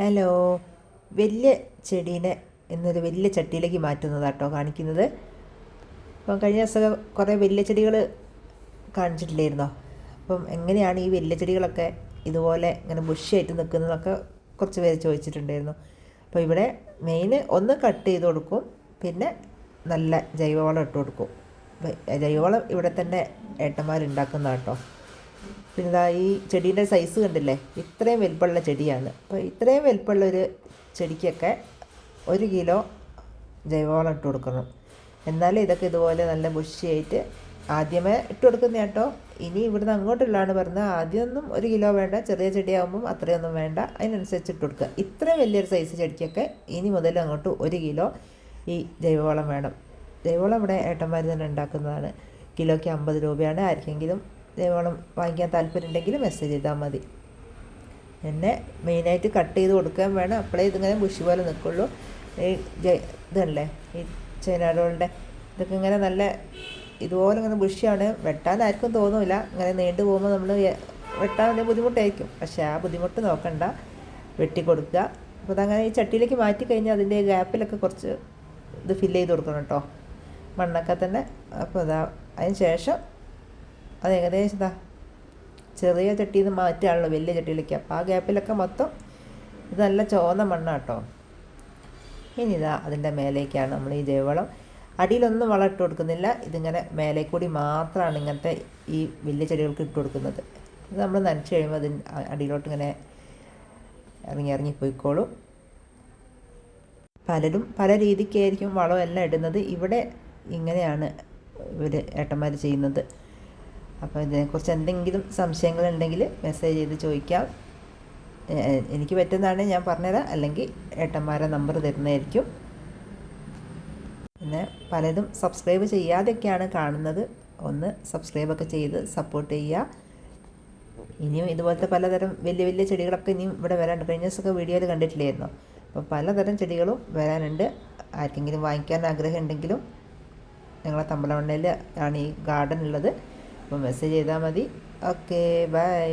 Hello വലിയ ചെടീനെ എന്നൊരു വലിയ ചട്ടിയിലേക്ക് മാറ്റുന്നതാട്ടോ കാണിക്കുന്നത്. അപ്പം കഴിഞ്ഞ ദിവസം കുറേ വലിയ ചെടികൾ കാണിച്ചിട്ടില്ലായിരുന്നോ? അപ്പം എങ്ങനെയാണ് ഈ വലിയ ചെടികളൊക്കെ ഇതുപോലെ ഇങ്ങനെ ബുഷിയായിട്ട് നിൽക്കുന്നതൊക്കെ കുറച്ച് പേര് ചോദിച്ചിട്ടുണ്ടായിരുന്നു. അപ്പോൾ ഇവിടെ മെയിൻ ഒന്ന് കട്ട് ചെയ്ത് കൊടുക്കും പിന്നെ നല്ല ജൈവവളം ഇട്ട് കൊടുക്കും. ജൈവവളം ഇവിടെ തന്നെ ഏട്ടന്മാരുണ്ടാക്കുന്ന കേട്ടോ പിന്നെ ഇതാ ഈ ചെടീന്റെ സൈസ് കണ്ടില്ലേ? ഇത്രയും വലിപ്പമുള്ള ചെടിയാണ്. അപ്പോൾ ഇത്രയും വലിപ്പമുള്ള ഒരു ചെടിക്കൊക്കെ ഒരു കിലോ ജൈവവളം ഇട്ട് കൊടുക്കണം. എന്നാലേ ഇതൊക്കെ ഇതുപോലെ നല്ല ബുഷിയായിട്ട് ആദ്യമേ ഇട്ട് കൊടുക്കുന്ന കേട്ടോ. ഇനി ഇവിടുന്ന് അങ്ങോട്ടുള്ളതാണ് പറഞ്ഞത്. ആദ്യമൊന്നും ഒരു കിലോ വേണ്ട. ചെറിയ ചെടിയാകുമ്പം അത്രയൊന്നും വേണ്ട. അതിനനുസരിച്ച് ഇട്ട് കൊടുക്കുക. ഇത്രയും വലിയൊരു സൈസ് ചെടിക്കൊക്കെ ഇനി മുതൽ അങ്ങോട്ട് ഒരു കിലോ ഈ ജൈവവളം വേണം. ജൈവവളം ഇവിടെ ഏട്ടന്മാർ തന്നെ ഉണ്ടാക്കുന്നതാണ്. കിലോയ്ക്ക് അമ്പത് രൂപയാണ്. ആർക്കെങ്കിലും ജൈവവളം വാങ്ങിക്കാൻ താല്പര്യമുണ്ടെങ്കിൽ മെസ്സേജ് ചെയ്താൽ മതി. പിന്നെ മെയിനായിട്ട് കട്ട് ചെയ്ത് കൊടുക്കാൻ വേണം. അപ്പോഴേ ഇതിങ്ങനെ ബുഷ് പോലെ നിൽക്കുള്ളൂ ഈ ഇതല്ലേ? ഈ ചൈനാഡോളിന്റെ ഇതൊക്കെ ഇങ്ങനെ നല്ല ഇതുപോലെ ഇങ്ങനെ ബുഷിയാണ് വെട്ടാൻ ആർക്കും തോന്നില്ല ഇങ്ങനെ നീണ്ടു പോകുമ്പോൾ നമ്മൾ വെട്ടാൻ വലിയ ബുദ്ധിമുട്ടായിരിക്കും. പക്ഷേ ആ ബുദ്ധിമുട്ട് നോക്കണ്ട. വെട്ടി കൊടുക്കുക. അപ്പോൾ അതങ്ങനെ ഈ ചട്ടിയിലേക്ക് മാറ്റി കഴിഞ്ഞാൽ അതിന്റെ ഗ്യാപ്പിലൊക്കെ കുറച്ച് ഇത് ഫില്ല് ചെയ്ത് കൊടുക്കണം കേട്ടോ. മണ്ണൊക്കെ തന്നെ. അപ്പോൾ അതാ അതിന് ശേഷം അത് ഏകദേശം ഇതാ ചെറിയ ചട്ടിയിൽ നിന്ന് മാറ്റുകയാണല്ലോ വലിയ ചട്ടിയിലേക്ക്. അപ്പോൾ ആ ഗ്യാപ്പിലൊക്കെ മൊത്തം ഇത് നല്ല ചുവന്ന മണ്ണാണ് കേട്ടോ ഇനി ഇതാ അതിന്റെ മേലേക്കാണ് നമ്മൾ ഈ ജൈവവളം. അടിയിലൊന്നും വളം ഇട്ട് കൊടുക്കുന്നില്ല. ഇതിങ്ങനെ മേലെ കൂടി മാത്രമാണ് ഇങ്ങനത്തെ ഈ വലിയ ചെടികൾക്ക് ഇട്ട് കൊടുക്കുന്നത്. ഇത് നമ്മൾ നനച്ച് കഴിയുമ്പോൾ അതിന് അടിയിലോട്ട് ഇങ്ങനെ ഇറങ്ങി ഇറങ്ങി പോയിക്കോളും. പലരും പല രീതിക്കായിരിക്കും വളം എല്ലാം ഇടുന്നത്. ഇവിടെ ഇങ്ങനെയാണ് ഇവർ ഏട്ടന്മാർ ചെയ്യുന്നത്. അപ്പോൾ ഇതിനെക്കുറിച്ച് എന്തെങ്കിലും സംശയങ്ങളുണ്ടെങ്കിൽ മെസ്സേജ് ചെയ്ത് ചോദിക്കാം. എനിക്ക് പറ്റുന്നതാണ് ഞാൻ പറഞ്ഞുതരാം. അല്ലെങ്കിൽ ഏട്ടന്മാരെ നമ്പർ തരുന്നതായിരിക്കും. പിന്നെ പലതും സബ്സ്ക്രൈബ് ചെയ്യാതെയൊക്കെയാണ് കാണുന്നത്. ഒന്ന് സബ്സ്ക്രൈബൊക്കെ ചെയ്ത് സപ്പോർട്ട് ചെയ്യുക. ഇനിയും ഇതുപോലത്തെ പലതരം വലിയ വലിയ ചെടികളൊക്കെ ഇനിയും ഇവിടെ വരാനുണ്ട്. കഴിഞ്ഞ ദിവസമൊക്കെ വീഡിയോയിൽ കണ്ടിട്ടില്ലായിരുന്നു? അപ്പോൾ പലതരം ചെടികളും വരാനുണ്ട്. ആർക്കെങ്കിലും വാങ്ങിക്കാൻ ആഗ്രഹം ഉണ്ടെങ്കിലും ഞങ്ങളെ തമ്പലമണ്ണയിൽ ആണ് ഈ ഗാർഡൻ ഉള്ളത്. അപ്പോൾ മെസ്സേജ് ചെയ്താൽ മതി. Okay bye